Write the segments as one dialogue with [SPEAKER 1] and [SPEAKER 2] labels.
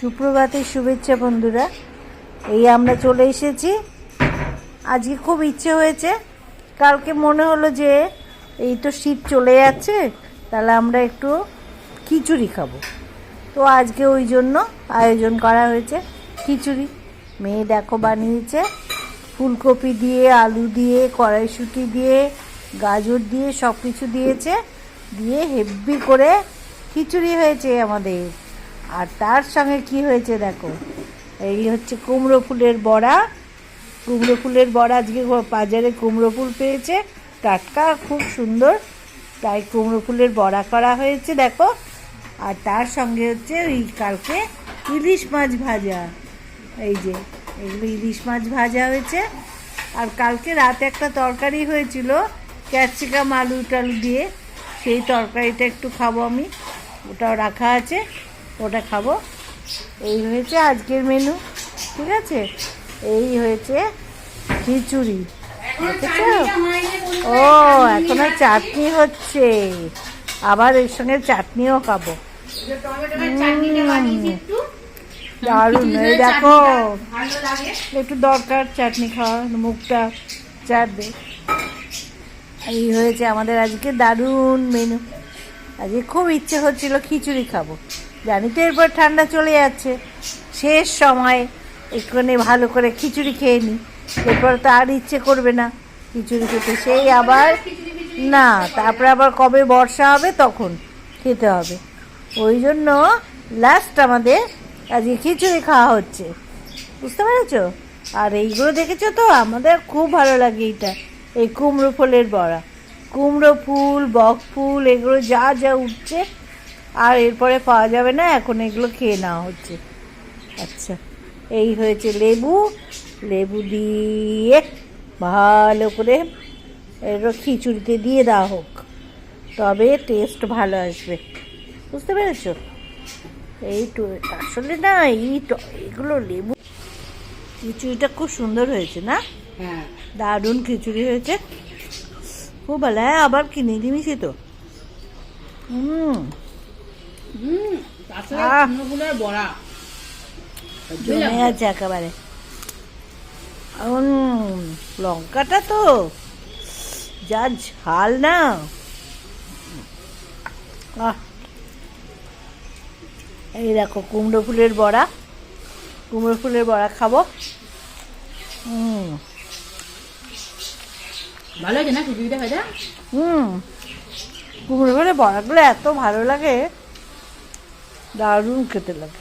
[SPEAKER 1] সুপ্রভাতের শুভেচ্ছা বন্ধুরা। এই আমরা চলে এসেছি। আজকে খুব ইচ্ছে হয়েছে। কালকে মনে হলো যে এই তো শীত চলে যাচ্ছে, তাহলে আমরা একটু খিচুড়ি খাব। তো আজকে ওই জন্য আয়োজন করা হয়েছে খিচুড়ি। মেয়ে দেখো বানিয়েছে। ফুলকপি দিয়ে, আলু দিয়ে, কড়াইশুঁটি দিয়ে, গাজর দিয়ে সব কিছু দিয়েছে। দিয়ে হেব্বি করে খিচুড়ি হয়েছে আমাদের। আর তার সঙ্গে কি হয়েছে দেখো? এই হচ্ছে কুমড়ো ফুলের বড়া। কুমড়ো ফুলের বড়া আজকে বাজারে কুমড়ো ফুল পেয়েছে। টাটকা, খুব সুন্দর। তাই কুমড়ো ফুলের বড়া করা হয়েছে, দেখো। আর তার সঙ্গে হচ্ছে ওই কালকে ইলিশ মাছ ভাজা। এই যে, এগুলো ইলিশ মাছ ভাজা হয়েছে। আর কালকে রাতে একটা তরকারি হয়েছিল, ক্যাপসিকাম, আলু টালু দিয়ে। সেই তরকারিটা একটু খাব আমি। ওটাও রাখা আছে। ওটা খাব। এই হয়েছে আজকের মেনু ঠিক আছে? এই হয়েছে খিচুড়ি ও এখনও চাটনি হচ্ছে। আবার এর সঙ্গে চাটনিও খাব। দারুণ। এই দেখো একটু দরকার চাটনি খাওয়া মুখটা চাটবে। এই হয়েছে আমাদের আজকে দারুণ মেনু আজকে খুব ইচ্ছে হচ্ছিল খিচুড়ি খাব। জানি তো এরপর ঠান্ডা চলে যাচ্ছে। শেষ সময় একটুখানি ভালো করে খিচুড়ি খেয়ে নিই এরপর তো আর ইচ্ছে করবে না খিচুড়ি খেতে। সেই আবার না, তারপরে আবার কবে বর্ষা হবে তখন খেতে হবে। ওই জন্য লাস্ট আমাদের আজকে খিচুড়ি খাওয়া হচ্ছে। বুঝতে পেরেছ? আর এইগুলো দেখেছ তো? আমাদের খুব ভালো লাগে এইটা এই কুমড়ো ফুলের বড়া। কুমড়ো ফুল, বক ফুল, এগুলো যা যা উঠছে আর এরপরে পাওয়া যাবে না এখন এগুলো খেয়ে নেওয়া হচ্ছে। আচ্ছা এই হয়েছে লেবু। লেবু দিয়ে ভালো করে এগুলো খিচুড়িতে দিয়ে দেওয়া হোক তবে টেস্ট ভালো আসবে। বুঝতে পেরেছ? এই তো আসলে না এই এগুলো লেবু। খিচুড়িটা খুব সুন্দর হয়েছে না?
[SPEAKER 2] হ্যাঁ।
[SPEAKER 1] দারুণ খিচুড়ি হয়েছে। খুব ভালো হ্যাঁ আবার কিনে দিমিছি তো। হুম
[SPEAKER 2] হুম তাছাড়া
[SPEAKER 1] আহ।
[SPEAKER 2] কুমড়োগুলোর বড়া
[SPEAKER 1] জমে আছে একেবারে। উম, লঙ্কাটা তো যা ঝাল না। এই দেখো কুমড়ো ফুলের বড়া। কুমড়ো ফুলের বড়া খাব। হুম
[SPEAKER 2] ভালো হয়েছে না খিচুড়িটা ভাজা?
[SPEAKER 1] হুম। কুমড়ো ফুলের বড়াগুলো এত ভালো লাগে। দারুণ খেতে লাগে।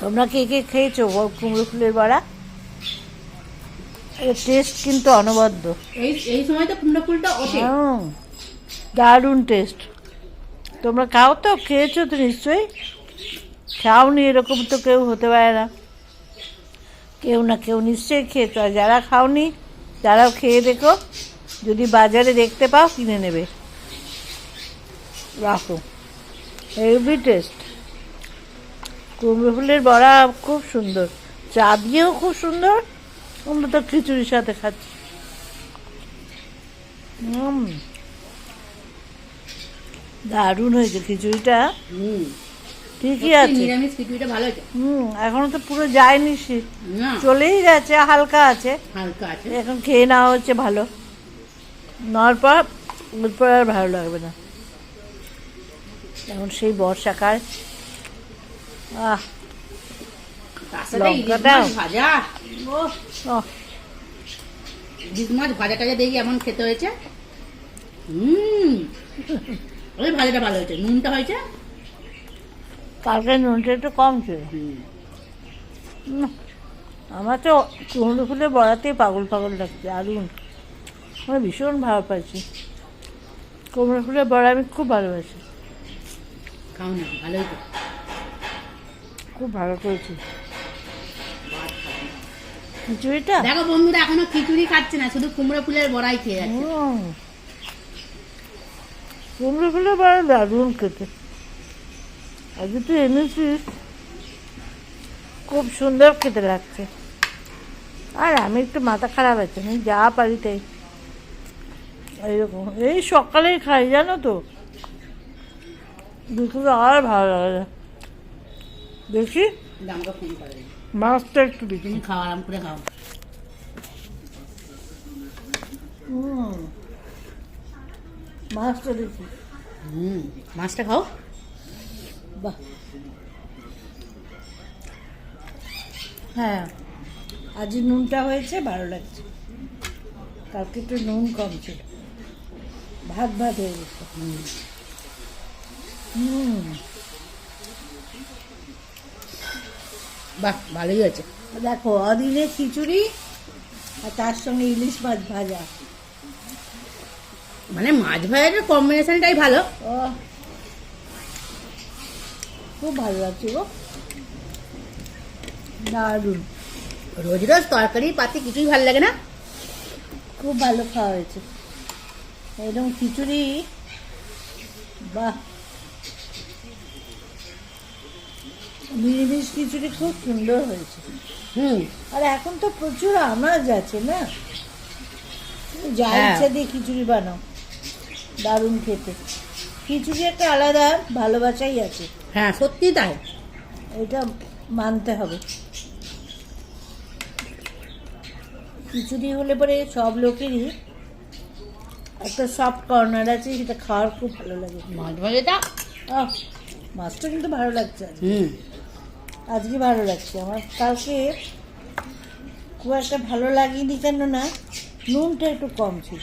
[SPEAKER 1] তোমরা কে কে খেয়েছো? কুমড়ো ফুলের বড়া? এর টেস্ট কিন্তু অনবদ্য।
[SPEAKER 2] এই এই সময় তো কুমড়ো ফুলটা ওঠে।
[SPEAKER 1] দারুণ টেস্ট তোমরা খাও তো খেয়েছো তো নিশ্চয়ই? খাওনি এরকম তো কেউ হতে পারে না। কেউ না কেউ নিশ্চয়ই খেয়েছো। আর যারা খাওনি তারাও খেয়ে দেখো। যদি বাজারে দেখতে পাও কিনে নেবে। রাখো। হেভি টেস্ট কুমড়ো ফুলের বড়া খুব সুন্দর। চা দিয়েও খুব সুন্দর। আমরা তো খিচুড়ির সাথে খাচ্ছি। হুম দারুণ হয়েছে খিচুড়িটা। ঠিকই আছে। হুম এখনও তো পুরো যায়নি শীত চলেই গেছে হালকা আছে।
[SPEAKER 2] হালকা আছে।
[SPEAKER 1] এখন খেয়ে নেওয়া হচ্ছে ভালো। নেওয়ার পর এরপর আর ভালো লাগবে না। এখন সেই বর্ষাকাল। আহ
[SPEAKER 2] ইলিশ মাছ ভাজা। টাজা এমন খেতে হয়েছে। হুম ওই ভাজাটা ভালো হয়েছে। নুনটা হয়েছে?
[SPEAKER 1] কালকে নুনটা একটু কম ছিল। আমার তো কুমড়ো ফুলে বড়াতেই পাগল পাগল লাগছে দারুণ আমি ভীষণ ভালো পাচ্ছি কুমড়ো ফুলের বড়া আমি খুব ভালোবাসি।
[SPEAKER 2] খাও না ভালো হয়েছে
[SPEAKER 1] খুব ভালো করেছি। খিচুড়িটা?
[SPEAKER 2] দেখো বন্ধুরা এখনও খিচুড়ি খাচ্ছে না শুধু কুমড়ো ফুলের বড়াই খেয়ে যাচ্ছে।
[SPEAKER 1] কুমড়ো ফুলের বড়া দারুণ খেতে। আজকে তুই এনেছিস? খুব সুন্দর খেতে লাগছে। আর আমি একটু মাথা খারাপ আছে আমি যা পারি তাই। এইরকম এই সকালেই খাই জানো তো? দুপুরে আর ভালো লাগে। না দেখি। মাছটা একটু দেখি।
[SPEAKER 2] তুমি খাও আরাম করে খাও।
[SPEAKER 1] মাছটা দেখি।
[SPEAKER 2] হুম মাছটা খাও।
[SPEAKER 1] বাহ। হ্যাঁ আজ নুনটা হয়েছে ভালো লাগছে। কালকে একটু নুন কম ছিল। ভাত ভাত হয়ে গেছে। হুম।
[SPEAKER 2] বাহ ভালোই হয়েছে।
[SPEAKER 1] দেখো অদিনে খিচুড়ি আর তার সঙ্গে ইলিশ মাছ ভাজা।
[SPEAKER 2] মানে মাছ ভাজার কম্বিনেশনটাই ভালো।
[SPEAKER 1] ও খুব ভালো লাগছে গো। দারুণ।
[SPEAKER 2] রোজ রোজ তরকারি পাতি কিছুই ভালো লাগে না।
[SPEAKER 1] খুব ভালো খাওয়া হয়েছে। একদম খিচুড়ি বাহ। নিরামিষ খিচুড়ি খুব সুন্দর হয়েছে।
[SPEAKER 2] হুম।
[SPEAKER 1] আর এখন তো প্রচুর আনাজ আছে না? যা
[SPEAKER 2] হ্যাঁ।
[SPEAKER 1] ইচ্ছা দিয়ে খিচুড়ি বানাও। দারুণ খেতে। খিচুড়ি একটা আলাদা ভালোবাসাই আছে।
[SPEAKER 2] হ্যাঁ সত্যি তাই।
[SPEAKER 1] এটা মানতে হবে। খিচুড়ি হলে পরে সব লোকেরই একটা সফট কর্নার আছে সেটা খাওয়ার খুব ভালো লাগে।
[SPEAKER 2] মাছ ভাজাটা
[SPEAKER 1] মাছটা কিন্তু ভালো লাগছে।
[SPEAKER 2] হুম।
[SPEAKER 1] আজকে ভালো লাগছে আমার। কালকে খুব একটা ভালো লাগেনি কেন না নুনটা একটু কম ছিল।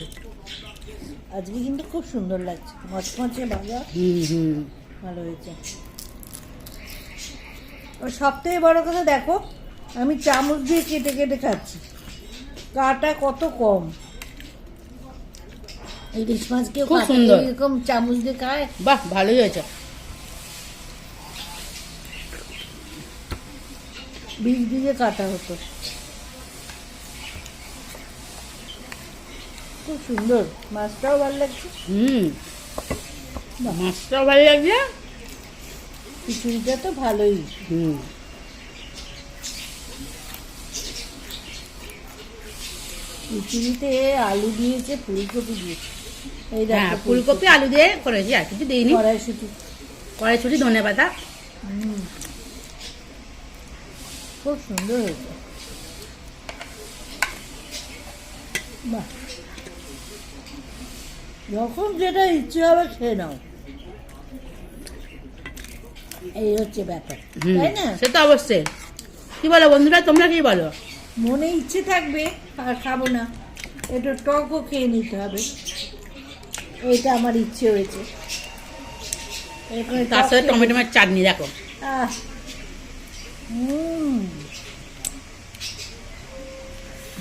[SPEAKER 1] আজকে কিন্তু খুব সুন্দর লাগছে। মচমচে ভাজা। ভালো হয়েছে। আর সব থেকে বড় কথা দেখো আমি চামচ দিয়ে কেটে কেটে খাচ্ছি। কাটা কত কম। ইলিশ মাছ কেউ
[SPEAKER 2] খুব সুন্দর।
[SPEAKER 1] এরকম চামচ দিয়ে খায়।
[SPEAKER 2] বাহ ভালোই হয়েছে।
[SPEAKER 1] বিষ দিয়ে কাটা হতো। খুব সুন্দর। মাছটাও ভালো লাগছে।
[SPEAKER 2] হুম। মাছটাও ভালো লাগছে।
[SPEAKER 1] খিচুড়িটা তো ভালোই।
[SPEAKER 2] হুম।
[SPEAKER 1] খিচুড়িতে আলু দিয়েছে ফুলকপি দিয়েছে। এই
[SPEAKER 2] হ্যাঁ
[SPEAKER 1] দেখো
[SPEAKER 2] ফুলকপি। আলু দিয়ে করেছি আর কিছু দিইনি।
[SPEAKER 1] কড়াইশুটি।
[SPEAKER 2] কড়াইশুটি ধনে পাতা
[SPEAKER 1] হুম। খুব সুন্দর হয়েছে বাহ যখন যেটা ইচ্ছে হবে খেয়ে নাও এই হচ্ছে ব্যাপার তাই না
[SPEAKER 2] সে তো অবশ্যই কি বলো বন্ধুরা তোমরা কি বলো
[SPEAKER 1] মনে ইচ্ছে থাকবে আর খাব না একটু টকও খেয়ে নিতে হবে এটা আমার ইচ্ছে হয়েছে
[SPEAKER 2] তার সাথে
[SPEAKER 1] খেয়ে-
[SPEAKER 2] টমেটো মাছ চাটনি দেখো
[SPEAKER 1] আহ হুম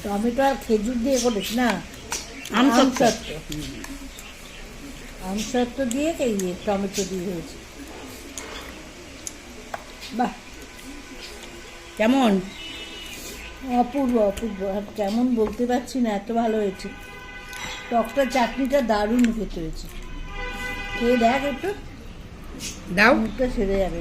[SPEAKER 1] টমেটো আর খেজুর দিয়ে করিস না?
[SPEAKER 2] আম সত্ত্ব।
[SPEAKER 1] আম সত্ত্ব দিয়ে এই যে টমেটো দিয়ে হয়েছে বাহ।
[SPEAKER 2] কেমন?
[SPEAKER 1] অপূর্ব অপূর্ব। কেমন বলতে পারছি না এত ভালো হয়েছে। টকটা চাটনিটা দারুণ খেতে হয়েছে। খেয়ে দেখ একটু।
[SPEAKER 2] দাও।
[SPEAKER 1] মুখটা সেরে যাবে।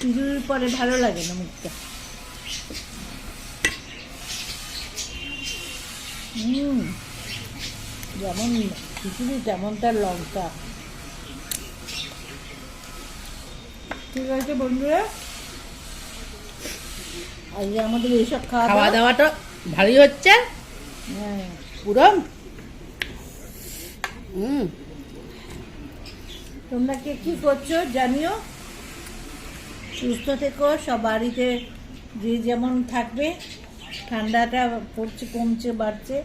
[SPEAKER 2] খিচুড়ির
[SPEAKER 1] পরে ভালো লাগে না মুখটা। হুম যেমন খিচুড়ি তেমন তার লঙ্কা। ঠিক আছে বন্ধুরা আজকে আমাদের এইসব খাওয়া
[SPEAKER 2] খাওয়া দাওয়াটা ভালোই হচ্ছে।
[SPEAKER 1] হ্যাঁ।
[SPEAKER 2] পুরো? হুম।
[SPEAKER 1] তোমরা কে কী করছ জানিও? সুস্থ থেকো সব বাড়িতে যে যেমন থাকবে ঠান্ডাটা পড়ছে কমছে বাড়ছে।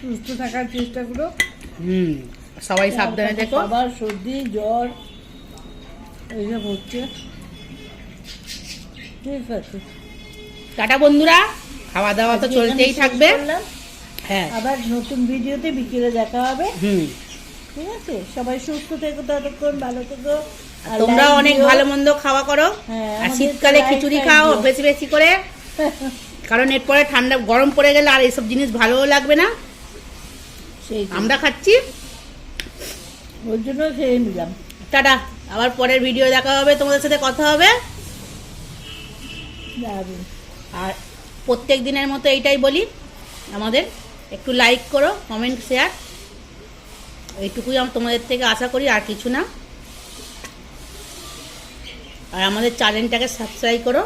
[SPEAKER 1] সুস্থ থাকার চেষ্টা করো।
[SPEAKER 2] হুম সবাই সাবধানে থেকো।
[SPEAKER 1] আবার সর্দি জ্বর এইসব হচ্ছে। ঠিক আছে।
[SPEAKER 2] টাটা বন্ধুরা খাওয়া দাওয়া তো চলতেই থাকবে। হ্যাঁ।
[SPEAKER 1] আবার নতুন ভিডিওতে বিকেলে দেখা হবে।
[SPEAKER 2] হুম।
[SPEAKER 1] ঠিক আছে? সবাই সুস্থ থেকো ততক্ষণ ভালো থেকো। আর
[SPEAKER 2] তোমরাও অনেক ভালো মন্দ খাওয়া করো।
[SPEAKER 1] হ্যাঁ,
[SPEAKER 2] আর শীতকালে খিচুড়ি খাও বেশি বেশি করে। কারণ এরপরে ঠান্ডা গরম পড়ে গেলে আর এইসব জিনিস ভালোও লাগবে না।
[SPEAKER 1] সেই
[SPEAKER 2] আমরা খাচ্ছি।
[SPEAKER 1] ওর জন্য খেয়ে নিলাম।
[SPEAKER 2] টাটা। আবার পরের ভিডিও দেখা হবে তোমাদের সাথে কথা হবে। আর প্রত্যেক দিনের মতো এইটাই বলি আমাদের। একটু লাইক করো কমেন্ট শেয়ার এইটুকুই আমি তোমাদের থেকে আশা করি আর কিছু না। আর আমাদের চ্যানেলটাকে সাবস্ক্রাইব করো।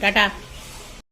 [SPEAKER 2] টাটা।